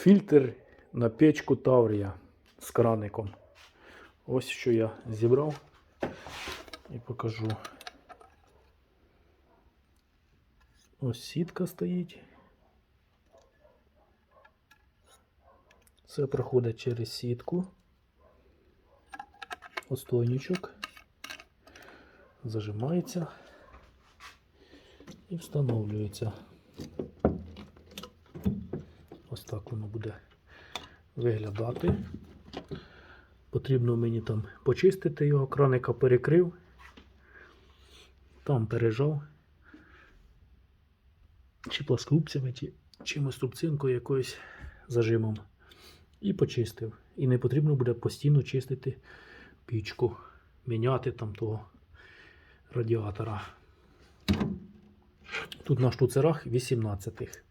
Фільтр на печку Таврія з краником. Ось що я зібрав і покажу. Ось сітка стоїть. Це проходить через сітку. Остойничок. Зажимається і встановлюється. Так воно буде виглядати. Потрібно мені там почистити його, краника перекрив, там пережав, чи пласкрупцями, чи чимось трубцинкою якоюсь зажимом. І почистив. І не потрібно буде постійно чистити пічку, міняти там того радіатора. Тут на штуцерах 18.